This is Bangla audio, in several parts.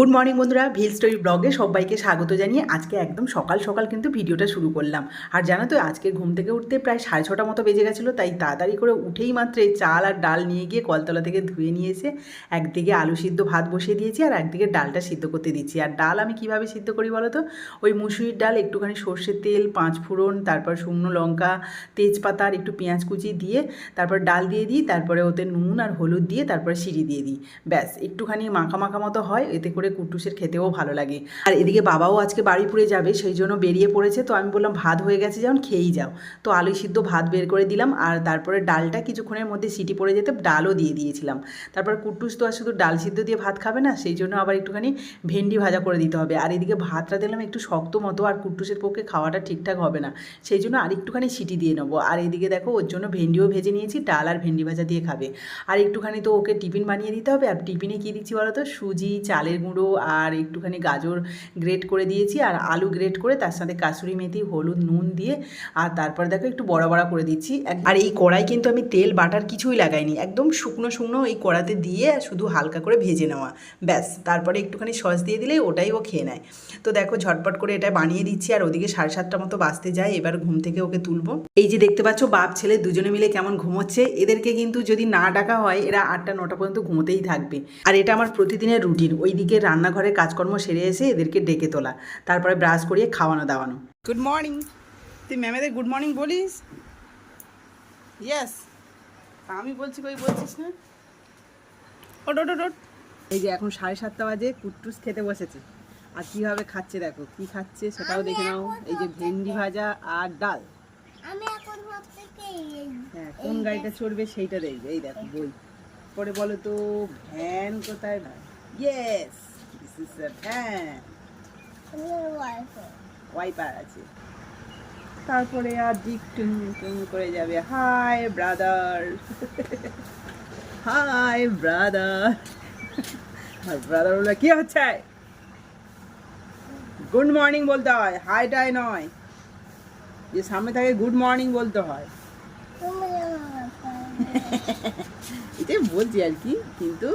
গুড মর্নিং বন্ধুরা। ভিল স্টোরি ব্লগে সবাইকে স্বাগত জানিয়ে আজকে একদম সকাল সকাল কিন্তু ভিডিওটা শুরু করলাম। আর জানো তো, আজকে ঘুম থেকে উঠতে প্রায় সাড়ে ছটা মতো বেজে গেছিল, তাই তাড়াতাড়ি করে উঠেই মাত্র চাল আর ডাল নিয়ে গিয়ে কলতলা থেকে ধুয়ে নিয়ে এসে একদিকে আলু সিদ্ধ ভাত বসিয়ে দিয়েছি আর একদিকে ডালটা সিদ্ধ করতে দিচ্ছি। আর ডাল আমি কীভাবে সিদ্ধ করি বলো তো? ওই মুসুরির ডাল, একটুখানি সর্ষের তেল, পাঁচ ফোড়ন, তারপর শুকনো লঙ্কা, তেজপাতা আর একটু পেঁয়াজ কুচি দিয়ে তারপর ডাল দিয়ে দিই, তারপরে ওতে নুন আর হলুদ দিয়ে তারপরে সিঁড়ি দিয়ে দিই। ব্যাস, একটুখানি মাখা মাখা মতো হয়, এতে করে কুটুসের খেতেও ভালো লাগে। আর এদিকে বাবাও আজকে বাড়িপুরে যাবে, সেই জন্য বেরিয়ে পড়েছে। তো আমি বললাম, ভাত হয়ে গেছে, যেমন খেয়েই যাও। তো আলু সিদ্ধ ভাত বের করে দিলাম, আর তারপরে ডালটা কিছুক্ষণের মধ্যে সিটি পড়ে যেতে ডালও দিয়ে দিয়েছিলাম। তারপর কুটুস তো আর শুধু ডাল সিদ্ধ দিয়ে ভাত খাবে না, সেই জন্য আবার একটুখানি ভেন্ডি ভাজা করে দিতে হবে। আর এদিকে ভাতটা দিলাম একটু শক্ত মতো, আর কুটুসের পক্ষে খাওয়াটা ঠিকঠাক হবে না। সেই জন্য আর একটুখানি সিটি দিয়ে নেব। আর এদিকে দেখো, ওর জন্য ভেন্ডিও ভেজে নিয়েছি, ডাল আর ভেন্ডি ভাজা দিয়ে খাবে। আর একটুখানি তো ওকে টিফিন বানিয়ে দিতে হবে। আর টিফিনে কী দিচ্ছি বলো তো? সুজি, চালের গুঁড়ো আর একটুখানি গাজর গ্রেট করে দিয়েছি আর আলু গ্রেট করে তার সাথে কাসুরি মেথি, হলুদ, নুন দিয়ে আর তারপর দেখো একটু বড়া বড়া করে দিচ্ছি। আর এই কড়াই কিন্তু আমি তেল, বাটার কিছুই লাগাইনি। একদম শুকনো শুকনো এই কড়াতে দিয়ে শুধু হালকা করে ভেজে নেওয়া। ব্যাস, তারপরে একটুখানি সস দিয়ে দিলেই ওটাই ও খেয়ে নেয়। তো দেখো ঝটপট করে এটা বানিয়ে দিচ্ছি আর ওদিকে সাড়ে সাতটা মতো বাঁচতে যায়, এবার ঘুম থেকে ওকে তুলবো। এই যে দেখতে পাচ্ছ বাপ, ছেলে দুজনে মিলে কেমন ঘুমোচ্ছে, এদেরকে কিন্তু যদি না ডাকা হয়, এরা আটটা, নটা পর্যন্ত ঘুমোতেই থাকবে। আর এটা আমার প্রতিদিনের রুটিন ওইদিকে রান্নাঘরে কাজকর্ম সেরে এসে এদেরকে ডেকে তোলা তারপরে ব্রাশ করিয়ে খাওয়ানো দাওয়ানো। গুড মর্নিং তুই ম্যামেদের গুড মর্নিং বলিস? ইয়েস আমি বলছি কই বলছিস না? ওট ওট ওট, এই যে এখন সাড়ে সাতটা বাজে কুট্টুস খেতে বসেছে। আর কীভাবে খাচ্ছে দেখো কি খাচ্ছে সেটাও দেখে নাও। এই যে ভেন্ডি ভাজা আর ডাল। হ্যাঁ কোন গাড়িটা চড়বে সেইটা দেখবে। এই দেখো বই। পরে বলো তো ভ্যান কোথায় না ইয়েস ওয়াইপার আছে। তারপরে আর ডিক টুন টুন করে যাবে। হাই ব্রাদার হাই ব্রাদার আর ব্রাদার বলে কি হচ্ছে? গুড মর্নিং বলতে হয়। হাই টাই নয়। যে সামনে থাকে গুড মর্নিং বলতে হয়। এটাই বলছি আর কি। কিন্তু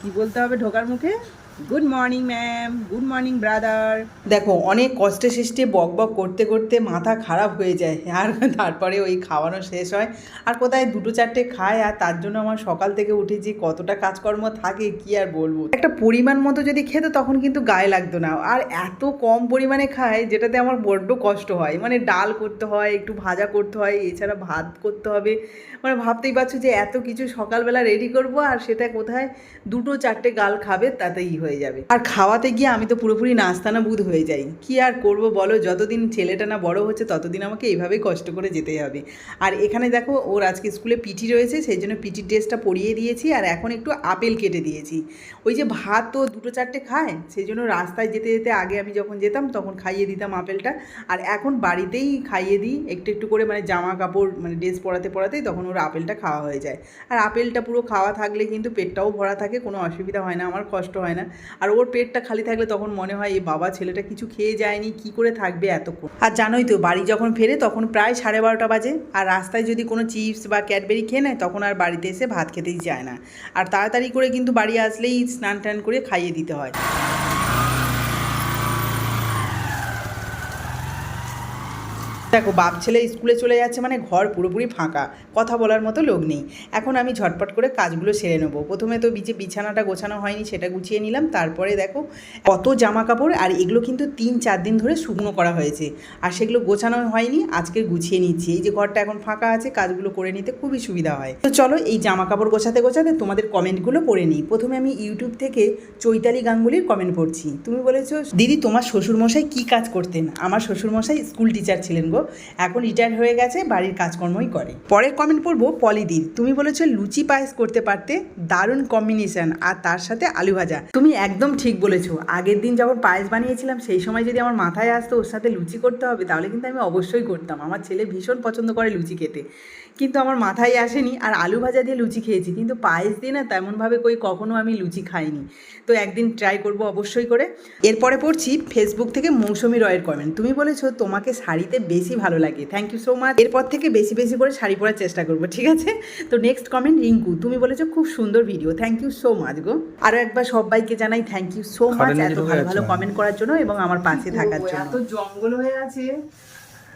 কি বলতে হবে ঢোকার মুখে? Good morning ma'am good morning brother দেখো, অনেক কষ্টে সৃষ্টে বক বক করতে করতে মাথা খারাপ হয়ে যায়। আর তারপরে ওই খাওয়ানো শেষ হয়। আর কোথায় দুটো চারটে খায়, আর তার জন্য আমার সকাল থেকে উঠে যে কতটা কাজকর্ম থাকে, কি আর বলব? একটা পরিমাণ মতো যদি খেত, তখন কিন্তু গায়ে লাগতো না। আর এত কম পরিমাণে খায়, যেটাতে আমার বড্ড কষ্ট হয়। মানে ডাল করতে হয়, একটু ভাজা করতে হয়, এছাড়া ভাত করতে হবে। মানে ভাবতেই পারছ যে এত কিছু সকালবেলা রেডি করব, আর সেটা কোথায় দুটো চারটে গাল খাবে, তাতেই হয়ে যাবে। আর খাওয়াতে গিয়ে আমি তো পুরোপুরি নাস্তানা বুধ হয়ে যাই। কি আর করব বলো? যতদিন ছেলেটা না বড় হচ্ছে, ততদিন আমাকে এইভাবেই কষ্ট করে যেতে হবে। আর এখানে দেখো, ওর আজকে স্কুলে পিটি রয়েছে, সেই জন্য পিটির ড্রেসটা পরিয়ে দিয়েছি, আর এখন একটু আপেল কেটে দিয়েছি। ওই যে ভাত তো দুটো চারটে খায়, সেই জন্য রাস্তায় যেতে যেতে আগে আমি যখন যেতাম, তখন খাইয়ে দিতাম আপেলটা। আর এখন বাড়িতেই খাইয়ে দিই, একটু একটু করে মানে জামা কাপড় মানে ড্রেস পরাতে পরাতেই তখন ওর আপেলটা খাওয়া হয়ে যায়। আর আপেলটা পুরো খাওয়া থাকলে কিন্তু পেটটাও ভরা থাকে, কোনো অসুবিধা হয় না, আমার কষ্ট হয় না। আর ওর পেটটা খালি থাকলে তখন মনে হয় এই বাবা ছেলেটা কিছু খেয়ে যায়নি, কি করে থাকবে এতক্ষণ? আর জানোই তো, বাড়ি যখন ফেরে তখন প্রায় সাড়ে বারোটা বাজে। আর রাস্তায় যদি কোনো চিপস বা ক্যাডবেরি খেয়ে নেয়, তখন আর বাড়িতে এসে ভাত খেতেই যায় না। আর তাড়াতাড়ি করে কিন্তু বাড়ি আসলেই স্নান টান করে খাইয়ে দিতে হয়। দেখো, বাপ ছেলে স্কুলে চলে যাচ্ছে মানে ঘর পুরোপুরি ফাঁকা, কথা বলার মতো লোক নেই। এখন আমি ঝটপট করে কাজগুলো সেরে নেব। প্রথমে তো বিচে বিছানাটা গোছানো হয়নি, সেটা গুছিয়ে নিলাম, তারপরে দেখো, কত জামা কাপড় আর এগুলো কিন্তু তিন চার দিন ধরে শুকনো করা হয়েছে। আর সেগুলো গোছানো হয়নি, আজকে গুছিয়ে নিচ্ছি। এই যে ঘরটা এখন ফাঁকা আছে, কাজগুলো করে নিতে খুবই সুবিধা হয়। তো চলো, এই জামা কাপড় গোছাতে গোছাতে তোমাদের কমেন্টগুলো পড়ে নিই। প্রথমে আমি ইউটিউব থেকে চৈতালি গাঙ্গুলির কমেন্ট পড়ছি। তুমি বলেছ, দিদি, তোমার শ্বশুরমশাই কি কাজ করতেন? আমার শ্বশুরমশাই স্কুল টিচার ছিলেন গো। এখন রিটায়ার হয়ে গেছে, বাড়ির কাজকর্মই করে। পরের কমেন্ট পড়ব পলিদির তুমি বলেছ লুচি পায়েস করতে পারতে, দারুণ কম্বিনেশন আর তার সাথে আলু ভাজা। তুমি একদম ঠিক বলেছ, আগের দিন যখন পায়েস বানিয়েছিলাম, সেই সময় যদি আমার মাথায় আসতো ওর সাথে লুচি করতে হবে, তাহলে কিন্তু আমি অবশ্যই করতাম। আমার ছেলে ভীষণ পছন্দ করে লুচি খেতে। কিন্তু আমার মাথায় আসেনি। আর আলু ভাজা দিয়ে লুচি খেয়েছি। কিন্তু পায়েস দিয়ে না তেমনভাবে কই কখনো আমি লুচি খাইনি। তো একদিন ট্রাই করব অবশ্যই করে। এরপরে পড়ছি ফেসবুক থেকে মৌসুমি রয়ের কমেন্ট তুমি বলেছ তোমাকে শাড়িতে বেশি ভালো লাগে। থ্যাংক ইউ সো মাচ এরপর থেকে বেশি বেশি করে শাড়ি পরার চেষ্টা করব ঠিক আছে? তো নেক্সট কমেন্ট রিঙ্কু। তুমি বলেছ খুব সুন্দর video thank you so much গো। আরও একবার সবাইকে জানাই থ্যাংক ইউ সো মাচ এত ভালো ভালো কমেন্ট করার জন্য এবং আমার পাশে থাকার জন্য। এত জঙ্গল হয়ে আছে।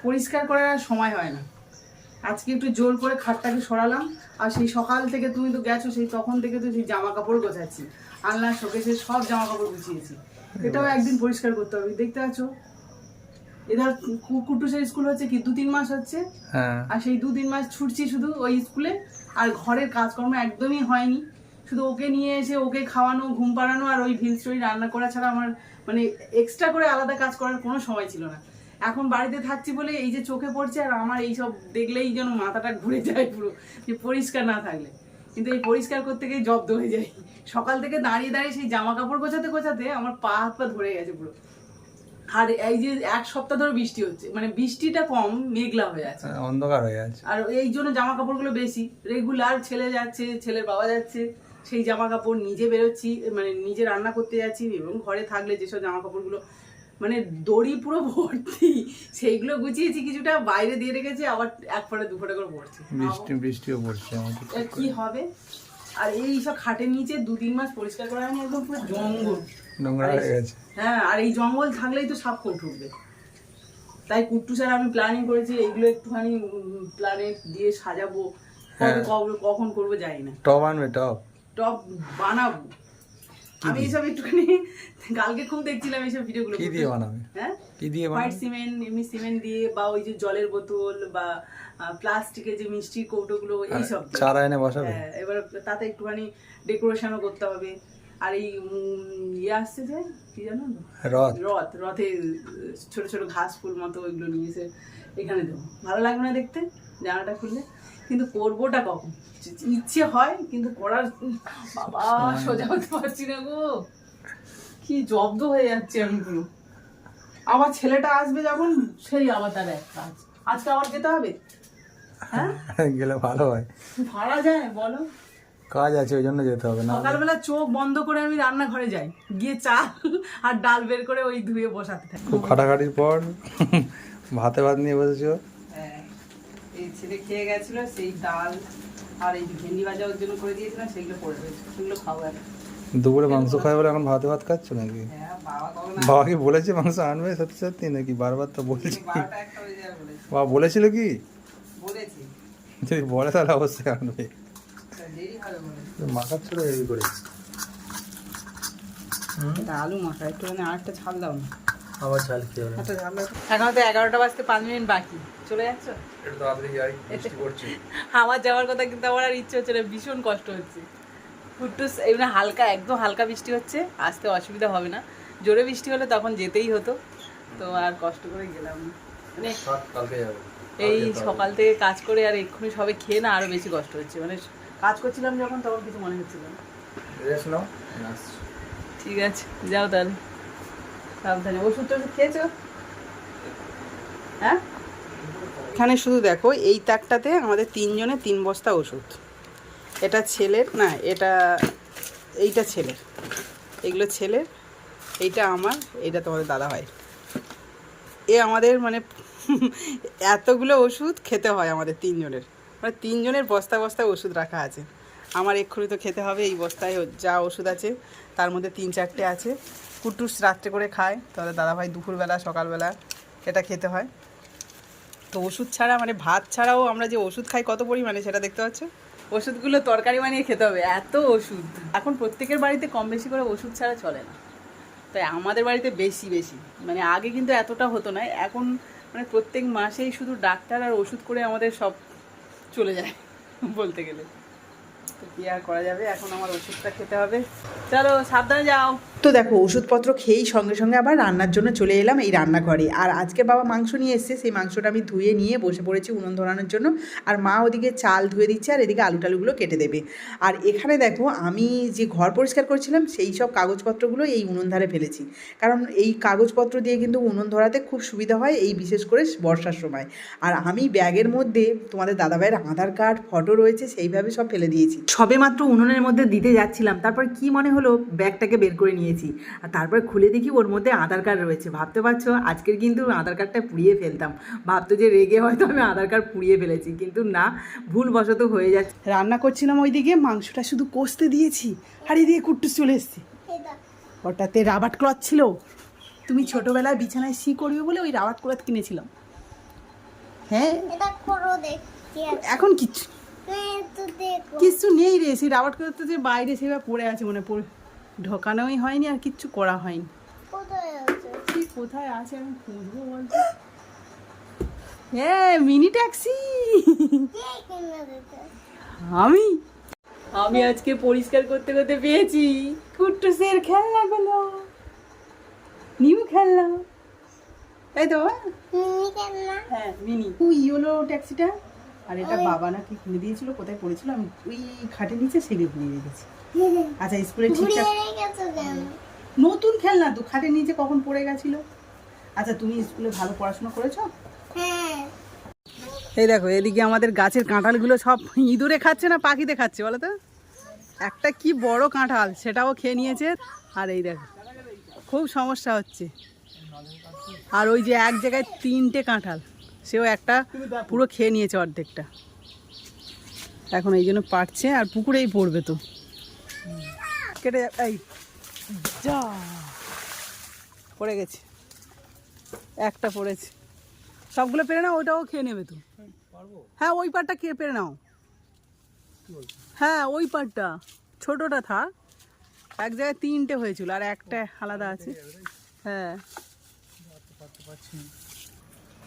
পরিষ্কার করার আর সময় হয় না। আজকে একটু জোর করে খাটটাকে সরালাম আর সেই সকাল থেকে তুমি তো গেছো সেই তখন থেকে তো সেই জামা কাপড় গোছাচ্ছি। আলনা শোকেসে সব জামা কাপড় গুছিয়েছি। এটাও একদিন পরিষ্কার করতে হবে দেখতে আছো এধার কুটুসের স্কুল হচ্ছে কি দু তিন মাস হচ্ছে। হ্যাঁ। আর সেই দু তিন মাস ছুটছি শুধু ওই স্কুলে আর ঘরের কাজকর্ম একদমই হয়নি। শুধু ওকে নিয়ে এসে ওকে খাওয়ানো ঘুম পাড়ানো আর ওই ভিল স্টোরি রান্না করা ছাড়া আমার মানে এক্সট্রা করে আলাদা কাজ করার কোনো সময় ছিল না। এখন বাড়িতে থাকছি বলে এই যে চোখে পড়ছে আর আমার এই সব দেখলেই যেন মাথাটা ঘুরে যায় পুরো যে পরিষ্কার না থাকলে। কিন্তু এই পরিষ্কার করতে গিয়ে জব্দ হয়ে যায় সকাল থেকে দাঁড়িয়ে দাঁড়িয়ে সেই জামা কাপড় গোছাতে গোছাতে আমার পা হাত পা ধরে গেছে পুরো। আর এই যে এক সপ্তাহ ধরে বৃষ্টি হচ্ছে মানে বৃষ্টিটা কম মেঘলা হয়ে আছে। হ্যাঁ, অন্ধকার হয়ে আছে। আর এই জন্য জামা কাপড়গুলো বেশি। রেগুলার ছেলে যাচ্ছে ছেলের বাবা যাচ্ছে সেই জামা কাপড় নিজে বেরোচ্ছি মানে নিজে রান্না করতে যাচ্ছি এবং ঘরে থাকলে যেসব জামা কাপড়গুলো মানে দড়ি পুরো ভর্তি। সেইগুলো গুছিয়েছি কিছুটা বাইরে দিয়ে রেখেছি আবার এক ফোঁটা দু ফোঁটা করে পড়ছে বৃষ্টি বৃষ্টিও পড়ছে আমাদের। কি হবে? আর এই সব খাটের নিচে দু তিন মাস পরিষ্কার করা হয়নি একদম পুরো জঙ্গল। নোংরা হয়ে গেছে। হ্যাঁ আর এই জঙ্গল থাকলেই তো সাপ কোট উঠবে তাই কুট্টু স্যার আমি প্ল্যানিং করেছি এইগুলো একটুখানি প্ল্যানে দিয়ে সাজাবো। হ্যাঁ। কখন করব জানি না। টপ আনবে টপ? টপ বানাবো। আমি এইসব একটুখানি কালকে খুব দেখছিলাম এইসব ভিডিওগুলো কি দিয়ে বানাবে? হ্যাঁ? কি দিয়ে হোয়াইট সিমেন্ট এমনি সিমেন্ট দিয়ে বা ওই যে জলের বোতল বা প্লাস্টিকের যে মিষ্টির কৌটোগুলো এইসব। দিয়ে। চারা এনে বসাবে? হ্যাঁ, এবার তাতে একটুখানি ডেকোরেশনও করতে হবে। আর এই ইয়ে আসছে যে কি জানো? রথ। রথ রথে ছোট ছোট ঘাস ফুল মতো ওইগুলো নিয়ে এসে এখানে দেবো। ভালো লাগবে না দেখতে? জানাটা খুললে। কিন্তু করবোটা কখন? ইচ্ছে হয় কিন্তু করার বাবা সোজা হতে পারছি না গো। কি জব্দ হয়ে যাচ্ছে আমি পুরো। আবার ছেলেটা আসবে যখন সেই আবার তার এক কাজ। আজকে আবার যেতে হবে? হ্যাঁ? গেলে ভালো হয়। ভাড়া যায় বলো। কাজ আছে ওই জন্য যেতে হবে না সকালবেলা চোখ বন্ধ করে আমি রান্নাঘরে যাই। গিয়ে চাল আর ডাল বের করে ওই ধুয়ে বসাতে থাকি। খুব খাটাখাটির পর ভাতে ভাত নিয়ে বসেছো? ছেলে খেয়ে গেছিল সেই ডাল আর এই ভেন্ডি ভাজা ওর জন্য করে দিয়েছিলাম সেগুলো পড়ে রয়েছে। সেগুলো খাব এখন। দুপুরে মাংস খাই বলে এখন ভাতে ভাত খাচ্ছ নাকি? হ্যাঁ বাবা কি বলেছে মাংস আনবে সত্যি সত্যি নাকি? বারবার তো বলছি। একটা হয়ে বাবা বলেছিল কি? বলেছি। যদি বলে তাহলে অবশ্যই আনবে। দেরি হবে এই করে। আলু মাখা একটুখানি আরেকটা ঝাল দাও না। আবার চাল কি হবে একটা ঝাল এখন তো এগারোটা বাজতে পাঁচ মিনিট বাকি। চলে যাচ্ছ? একটু তাড়াতাড়ি যাই বৃষ্টি পড়ছে আমার যাওয়ার কথা কিন্তু আমার আর ইচ্ছে হচ্ছে না ভীষণ কষ্ট হচ্ছে। ফুটটুস এমনি হালকা একদম হালকা বৃষ্টি হচ্ছে আসতে অসুবিধা হবে না। জোরে বৃষ্টি হলে তখন যেতেই হতো তো আর কষ্ট করে গেলাম না। মানে এই সকাল থেকে কাজ করে আর এক্ষুনি সবে খেয়ে না আরও বেশি কষ্ট হচ্ছে। মানে কাজ করছিলাম যখন তখন কিছু মনে হচ্ছিল না। ঠিক আছে যাও তাহলে। সাবধানে। ওষুধ টষুধ খেয়েছো? হ্যাঁ? এখানে শুধু দেখো, এই তাকটাতে আমাদের তিনজনের তিন বস্তা ওষুধ। এটা ছেলের, না, এটা, এইটা ছেলের। এগুলো ছেলের, এইটা আমার, এইটা তোমাদের দাদা ভাই এ আমাদের মানে এতগুলো ওষুধ খেতে হয় আমাদের তিনজনের। মানে তিনজনের বস্তা বস্তায় ওষুধ রাখা আছে। আমার এক্ষুনি তো খেতে হবে, এই বস্তায় যা ওষুধ আছে, তার মধ্যে তিন চারটে আছে। কুটুস রাত্রে করে খায়, তাহলে দাদাভাই দুপুরবেলা, সকালবেলা এটা খেতে হয়। তো ওষুধ ছাড়া মানে ভাত ছাড়াও আমরা যে ওষুধ খাই কত পরিমাণে সেটা দেখতে পাচ্ছ? ওষুধগুলো তরকারি বানিয়ে খেতে হবে, এত ওষুধ। এখন প্রত্যেকের বাড়িতে কম বেশি করে ওষুধ ছাড়া চলে না। তাই আমাদের বাড়িতে বেশি বেশি। মানে আগে কিন্তু এতটা হতো না, এখন মানে প্রত্যেক মাসেই শুধু ডাক্তার আর ওষুধ করে আমাদের সব চলে যায়, বলতে গেলে। তো কি আর করা যাবে? এখন আমার ওষুধটা খেতে হবে। চলো, সাবধানে যাও। তো দেখো, ওষুধপত্র খেয়েই সঙ্গে সঙ্গে আবার রান্নার জন্য চলে এলাম এই রান্নাঘরে। আর আজকে বাবা মাংস নিয়ে এসছে, সেই মাংসটা আমি ধুয়ে নিয়ে বসে পড়েছি উনুন ধরানোর জন্য। আর মা ওদিকে চাল ধুয়ে দিচ্ছে আর এদিকে আলু টালুগুলো কেটে দেবে। আর এখানে দেখো, আমি যে ঘর পরিষ্কার করছিলাম, সেই সব কাগজপত্রগুলো এই উনুন ধারে ফেলেছি। কারণ এই কাগজপত্র দিয়ে কিন্তু উনুন ধরাতে খুব সুবিধা হয়, এই বিশেষ করে বর্ষার সময়। আর আমি ব্যাগের মধ্যে তোমাদের দাদাভাইয়ের আধার কার্ড, ফটো রয়েছে, সেইভাবে সব ফেলে দিয়েছি। সবে মাত্র উনুনের মধ্যে দিতে যাচ্ছিলাম, তারপর কি মনে হলো ব্যাগটাকে বের করে নিয়েছি আর তারপর খুলে দেখি ওর মধ্যে আধার কার্ড রয়েছে। ভাবতে পারছ? আজকের কিন্তু আধার কার্ডটা পুড়িয়ে ফেলতাম। ভাবতো যে রেগে হয়তো আমি আধার কার্ড পুড়িয়ে ফেলেছি। কিন্তু না ভুলবশত হয়ে যাচ্ছে। রান্না করছিলাম ওইদিকে মাংসটা শুধু কষতে দিয়েছি। আর এদিকে কুট্টুস চলে এসছে। ওটাতে রাবার ক্লথ ছিল। তুমি ছোটবেলায় বিছানায় শি করবে বলে ওই রাবার ক্লথ কিনেছিলাম। হ্যাঁ? এখন কিচ্ছু কিচ্ছু নেই রে। সেই রাবার ক্লথ তো যে বাইরে সেভাবে পড়ে আছে মনে পড়ে। ঢোকানোই হয়নি আর কিচ্ছু করা হয়নি। কোথায় আছে? কোথায় আছে আমি খুঁজবো বলতে। হ্যাঁ মিনি ট্যাক্সি। আমি। আমি আজকে পরিষ্কার করতে করতে পেয়েছি। কুট্টুসের খেলনাগুলো নিউ খেলনা। তাই তো হ্যাঁ মিনি। ওই ট্যাক্সিটা। আর এটা বাবা নাকি কিনে দিয়েছিল কোথায় পড়েছিল আমি ওই খাটে নিচে সেগুলো কিনে রেখেছি। আচ্ছা স্কুলে ঠিকঠাক নতুন খেলনা তো খাটের নিচে কখন পড়ে গেছিল। আচ্ছা তুমি স্কুলে ভালো পড়াশোনা করেছ? হ্যাঁ। এই দেখো এদিকে আমাদের গাছের কাঁঠালগুলো সব ইঁদুরে খাচ্ছে না পাখিতে খাচ্ছে বলো তো? একটা কি বড় কাঁঠাল সেটাও খেয়ে নিয়েছে। আর এই দেখো খুব সমস্যা হচ্ছে। আর ওই যে এক জায়গায় তিনটে কাঁঠাল সেও একটা পুরো খেয়ে নিয়েছে অর্ধেকটা। এখন এই জন্য পারছে আর পুকুরেই পড়বে তো। কেটে যা- এই যা। পড়ে গেছে। একটা পড়েছে। সবগুলো পেরে নাও ওইটাও খেয়ে নেবে তো। হ্যাঁ ওই পাটটা খেয়ে পেরে নাও। হ্যাঁ ওই পাটটা। ছোটটা থাক। এক জায়গায় তিনটে হয়েছিল আর একটা আলাদা আছে। হ্যাঁ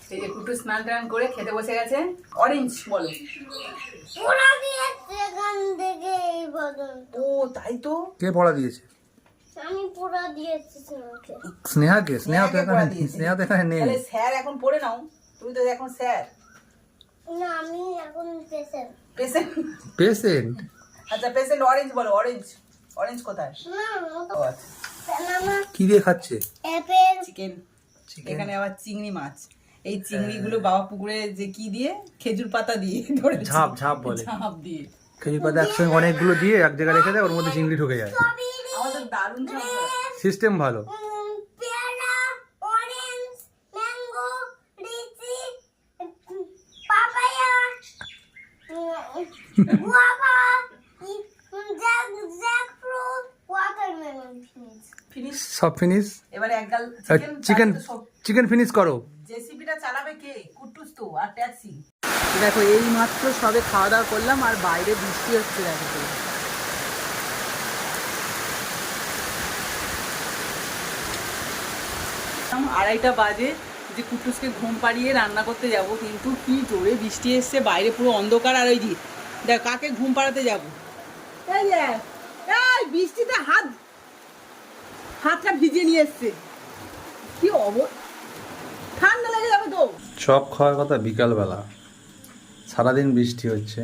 এই যে কুটু স্নান টান করে খেতে বসে গেছে। অরেঞ্জ বলে। এখান থেকে এই পর্যন্ত। ও তাই তো? কে পড়া দিয়েছে? আমি পুরা দিয়েছি তোমাকে স্নেহাকে? স্নেহা তো এখানে স্নেহা তো এখানে নেই। তাহলে স্যার এখন পড়ে নাও। তুমি তো এখন স্যার। না আমি এখন পেশেন্ট। পেশেন্ট? পেশেন্ট? আচ্ছা পেশেন্ট অরেঞ্জ বলো অরেঞ্জ। অরেঞ্জ কোথায়? না আচ্ছা। কি দিয়ে খাচ্ছে? অ্যাপেল। চিকেন। এখানে আবার চিংড়ি মাছ। এই চিংড়িগুলো বাবা পুকুরে যে কি দিয়ে? খেজুর পাতা দিয়ে ধরে ঝাঁপ, ঝাঁপ বলে। ঝাঁপ দিয়ে। খেজুর পাতা একসঙ্গে অনেকগুলো দিয়ে এক জায়গায় রেখে দেয় ওর মধ্যে চিংড়ি ঢুকে যায়। আমাদের দারুণ ঝাঁপ। সিস্টেম ভালো। সব ফিনিশ এবারে এক গাল চিকেন সব চিকেন ফিনিশ করো। জেসিপিটা চালাবে কে? কুটুস তো আর ট্যাক্সি দেখো এই মাত্র সবে খাওয়া দাওয়া করলাম আর বাইরে বৃষ্টি হচ্ছে দেখো। আড়াইটা বাজে, যে কুটুসকে ঘুম পাড়িয়ে রান্না করতে যাব, কিন্তু কি জোরে বৃষ্টি এসছে, বাইরে পুরো অন্ধকার আর ওই যে দেখ, কাকে ঘুম পাড়াতে যাব? বৃষ্টিতে হাত, হাতটা ভিজিয়ে নিয়ে এসছে। কি অব, ঠান্ডা লেগে যাবে তো। চপ খাওয়ার কথা বিকালবেলা। সারাদিন বৃষ্টি হচ্ছে।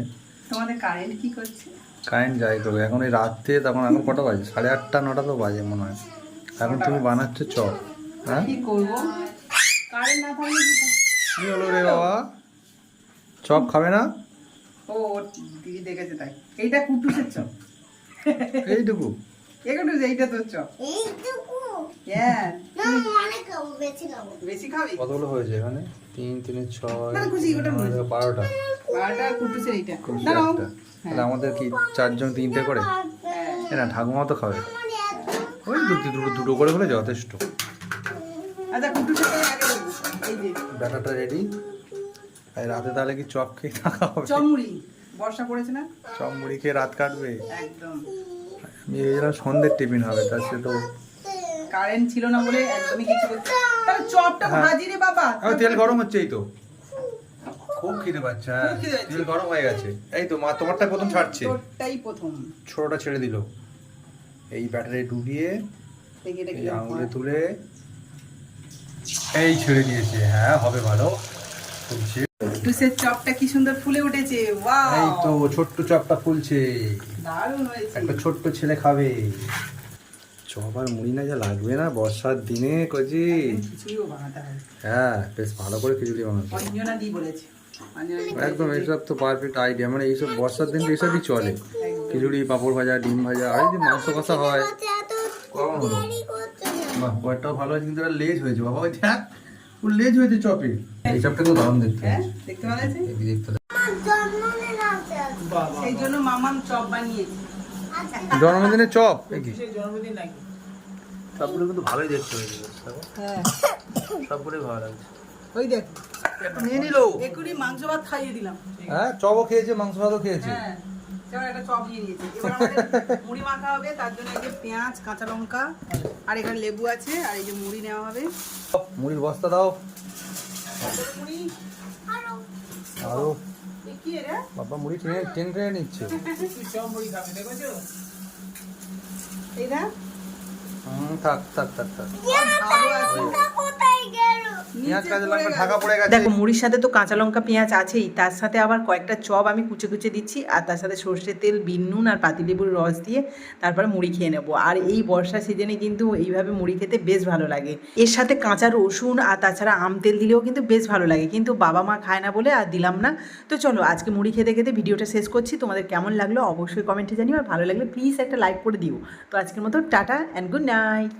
তোমাদের কারেন্ট কি করছে? কারেন্ট যাই করবে এখন এই রাত্রে তখন এখন কটা বাজে? সাড়ে আটটা নটা তো বাজে মনে হয়। এখন তুমি বানাচ্ছ চপ হ্যাঁ? কি করব? কারেন্ট না থাকলে কি হলো রে বাবা? চপ খাবে না? ও দিদি দেখেছে তাই। এইটা কুটুসের চপ। এইটুকু? এ কুটুস এইটা তোর চপ। এইটুকু? হ্যাঁ বেশি খাবি? কতগুলো হয়েছে এখানে? তিন তিনে ছয় বারোটা। বারোটা কুটুসের এইটা। তাহলে আমাদের কি চারজন তিনটে করে? না ঠাকুমা তো খাবে। ওই দুটো দুটো দুটো করে হলে যথেষ্ট। আচ্ছা কুটুসের এই যে। ব্যাটারটা রেডি আর রাতে তাহলে কি চপ খেয়ে থাকা হবে? চমড়ি। বর্ষা পড়েছে না? চপ মুড়ি খেয়ে রাত কাটবে? একদম। আমি ভেবেছিলাম সন্ধ্যের টিফিন হবে তার সে তো কারেন্ট ছিল না বলে একদমই কিছু তাহলে চপটা হ্যাঁ। ভাজি রে বাবা। আর তেল গরম হচ্ছে এই তো। খুব খিদে পাচ্ছে হ্যাঁ। তেল গরম হয়ে গেছে। এই তো মা তোমারটা প্রথম ছাড়ছে। তোরটাই প্রথম। ছোটটা ছেড়ে দিল। এই ব্যাটারি ডুবিয়ে এই আঙুলে তুলে। এই ছেড়ে দিয়েছে হ্যাঁ হবে ভালো। ফুলছে টুসের চপটা কি সুন্দর ফুলে উঠেছে ওয়াও এই তো ছোট্ট চপটা ফুলছে। দারুণ হয়েছে। একটা ছোট্ট ছেলে খাবে। চপ আর মুড়ি না যা লাগবে না বর্ষার দিনে হবে। হ্যাঁ বেশ ভালো করে খিচুড়ি বানাতে একদম এইসব তো পারফেক্ট আইডিয়া মানে এইসব বর্ষার দিন তো এইসবই চলে। খিচুড়ি পাঁপড় ভাজা ডিম ভাজা আর এই যে মাংস কষা হয়। কম হলো। বাহ ভালো আছে কিন্তু এটা লেজ হয়েছে। বাবা ওই দেখ ওর লেজ হয়েছে চপে। এই চপটা তো দারুণ দেখতে হ্যাঁ দেখতে ভালো আছে দেখতে। সেই জন্য মামাম চপ বানিয়েছে। জন্মদিনে চপ এই জন্মদিন নাকি? সবগুলো কিন্তু ভালোই দেখতে হয়েছে হ্যাঁ। সবগুলোই ভালো লাগছে। ওই দেখ নিয়ে নিল। মাংস ভাত খাইয়ে দিলাম। হ্যাঁ চপও খেয়েছে মাংস ভাতও খেয়েছে। হ্যাঁ একটা চপ নিয়ে নিয়েছে। এবার আমাদের মুড়ি মাখা হবে তার জন্য এই যে পেঁয়াজ কাঁচা লঙ্কা আর এখানে লেবু আছে আর এই যে মুড়ি নেওয়া হবে। মুড়ির বস্তা দাও। মুড়ি। আরও। বাবা মুড়ি টেনে ট্রেন ট্রেনে নিচ্ছে। এই না? হুম থাক থাক থাক থাক। দেখো মুড়ির সাথে তো কাঁচা লঙ্কা পেঁয়াজ আছেই। তার সাথে আবার কয়েকটা চপ আমি কুচে কুচে দিচ্ছি আর তার সাথে সর্ষের তেল বিন নুন আর পাতিলেবুর রস দিয়ে তারপরে মুড়ি খেয়ে নেব। আর এই বর্ষা সিজনে কিন্তু এইভাবে মুড়ি খেতে বেশ ভালো লাগে। এর সাথে কাঁচা রসুন আর তাছাড়া আম তেল দিলেও কিন্তু বেশ ভালো লাগে। কিন্তু বাবা মা খায় না বলে আর দিলাম না। তো চলো আজকে মুড়ি খেতে খেতে ভিডিওটা শেষ করছি। তোমাদের কেমন লাগল অবশ্যই কমেন্টে জানিও। আর ভালো লাগলে প্লিজ একটা লাইক করে দিও। তো আজকের মতো টাটা অ্যান্ড গুড নাইট